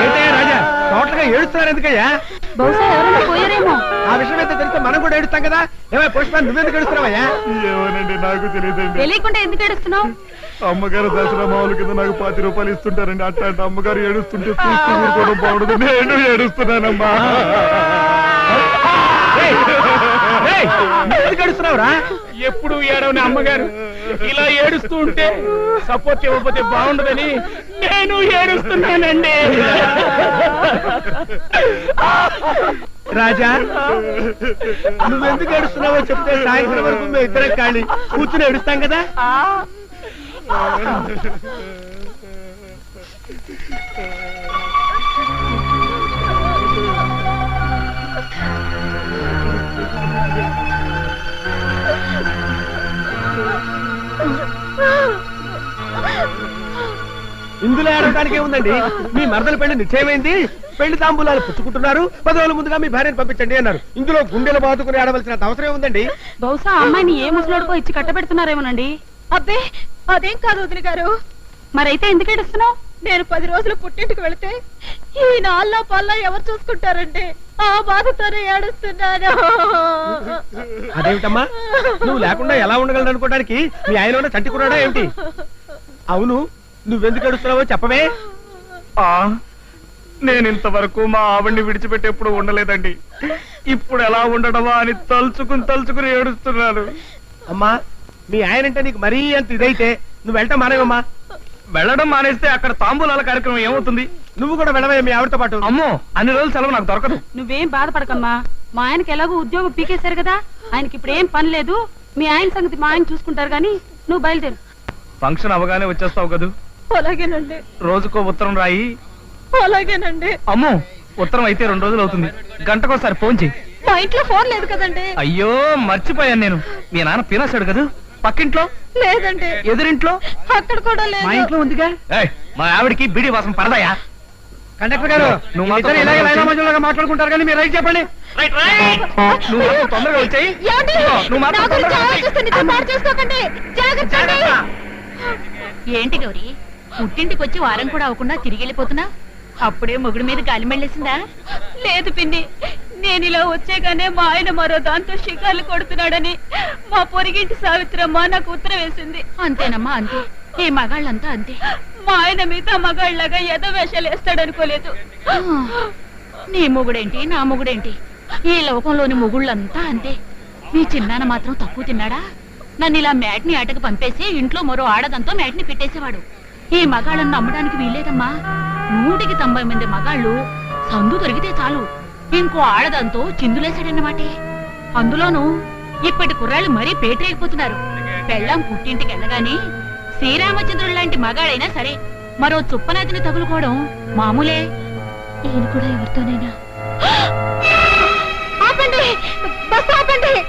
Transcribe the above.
ఏంటయ్యా రాజా? టోటల్గా ఏడుస్తున్నారు ఎందుకయ్యా? బహుశా ఎవరైనా పోయారేమో. ఆ విషయం అయితే తెలిస్తే మనం కూడా ఏడుస్తాం కదా? ఏమై పుష్ప నువ్వెందుకు ఏడుస్తున్నావయ్యా? ఏమోనండి నాకు తెలియదండి. తెలియకుండా ఎందుకు ఏడుస్తున్నావు? అమ్మగారు దసరా మామూలు కింద నాకు పాతి రూపాయలు ఇస్తుంటారండి. అట్లాంటి అమ్మగారు ఏడుస్తుంటే చూస్తూ ఊరుకోవడం బాగుండదు. నేను ఏడుస్తున్నానమ్మా. ఏడుస్తున్నావురా? ఎప్పుడు ఏడవని అమ్మగారు. ఇలా ఏడుస్తూ ఉంటే సపోర్ట్ ఇవ్వకపోతే బాగుండదని నేను ఏడుస్తున్నానండి. రాజా నువ్వెందుకు ఏడుస్తున్నావో చెప్తే సాయంత్రం వరకు మేము ఇద్దరం ఖాళీ. కూర్చుని ఏడుస్తాం కదా? ఇందులో ఏడవడానికి ఏముందండి మీ మరదల పెళ్ళి నిశ్చయమైంది. పెళ్ళి తాంబూలాలు పుచ్చుకుంటున్నారు. పది రోజుల ముందుగా మీ భార్యను పంపించండి అన్నారు. ఇందులో గుండెలు బాదుకుని ఆడవలసిన అవసరం ఏముందండి బహుశా అమ్మాయిని ఏ ముసలోడుకో ఇచ్చి కట్టబెడుతున్నారేమోనండి. అబ్బే అదేం కాదు వదిన గారు. మరైతే ఎందుకు ఏడుస్తున్నావు? నేను పది రోజులు పుట్టింటికి వెళితే ఈ నాల్లా పల్లా ఎవరు చూసుకుంటారండి? ఆ బాధతోనే ఏడుస్తున్నాను. అదేమిటమ్మా? నువ్వు లేకుండా ఎలా ఉండగలడు అనుకోవడానికి మీ ఆయన ఉన్న చంటి కురాడా ఏమిటి? అవును నువ్వెందుకు ఏడుస్తున్నావో చెప్పవే. ఆ, నేను ఇంతవరకు మా ఆవిడ్ని విడిచిపెట్టి ఎప్పుడు ఉండలేదండి. ఇప్పుడు ఎలా ఉండడమా అని తలుచుకుని తలుచుకుని ఏడుస్తున్నాను. అమ్మా మీ ఆయన అంటే నీకు మరీ అంత ఇదైతే నువ్వు వెళ్ళటం మానేవమ్మా. వెళ్ళడం మానేస్తే అక్కడ తాంబూలాల కార్యక్రమం ఏమవుతుంది? నువ్వు కూడా వెళ్ళవే మీ ఆవిడతో పాటు. అమ్మో అన్ని రోజులు సెలవు నాకు దొరకదు. నువ్వేం బాధపడకమ్మా. మా ఆయనకి ఎలాగో ఉద్యోగం పీకేశారు కదా. ఆయనకి ఇప్పుడు ఏం పని లేదు. మీ ఆయన సంగతి మా ఆయన చూసుకుంటారు గాని నువ్వు బయలుదేరు. ఫంక్షన్ అవగానే వచ్చేస్తావు కదూ? అలాగేనండి. రోజుకో ఉత్తరం రాయి. అలాగేనండి. అమ్మో ఉత్తరం అయితే రెండు రోజులు అవుతుంది. గంటకోసారి ఫోన్ చెయ్యి. మా ఇంట్లో ఫోన్ లేదు కదండి. అయ్యో మర్చిపోయాను నేను. మీ నాన్న పినాసాడు కదా? పక్కింట్లో? లేదండి. ఎదురింట్లో? అక్కడ కూడా మా లేదు. ఇంట్లో ఉందిగా? ఏయ్, మా ఆవిడికి బిడి వాసన పడదాయా? కండక్టర్ గారు నువ్వు నువ్వు మాతో ఇద్దరు ఇలాగే మధ్యలో మాట్లాడుకుంటారు కానీ మీరు రైట్ చెప్పండి. నువ్వు మాత్రం తొందరగా వచ్చాయి? నువ్వు మాత్రం తొందరగా. ఏంటి గౌరీ? పుట్టింటికి వచ్చి వారం కూడా అవ్వకుండా తిరిగి వెళ్ళిపోతున్నా? అప్పుడే మొగుడు మీద గాలి మెళ్ళేసిందా? లేదు పిన్ని. నేను ఇలా వచ్చేగానే మా ఆయన మరో దాంతో షికార్లు కొడుతున్నాడని మా పొరిగింటి సావిత్రమ్మ నాకు ఉత్తరం వేసింది. అంతేనమ్మా అంతే. ఈ మగాళ్ళంతా అంతే. మా ఆయన మిగతా మగాళ్ళగా ఏదో వేషాలు వేస్తాడనుకోలేదు నీ మొగుడేంటి నా మొగుడేంటి? ఈ లోకంలోని మొగుళ్ళంతా అంతే. మీ చిన్నాన్న మాత్రం తక్కువ తిన్నాడా? నన్ను ఇలా మ్యాట్ని ఆటకు పంపేసి ఇంట్లో మరో ఆడదంతో మ్యాట్ని పెట్టేసేవాడు. ఈ మగాళ్ళను నమ్మడానికి వీల్లేదమ్మా. నూటికి తొంభై మంది మగాళ్ళు సందు దొరికితే చాలు. ఇంకో ఆడదంతో చిందులేశాడన్నమాటే. అందులోనూ ఇప్పటి కుర్రాళ్ళు మరీ పేటరేగిపోతున్నారు. పెళ్ళాం పుట్టింటికి వెళ్ళగానే శ్రీరామచంద్రుడు లాంటి మగాడైనా సరే మరో చుప్పనాథిని తగులుకోవడం మామూలే. ఈయన కూడా ఎవరితోనైనా.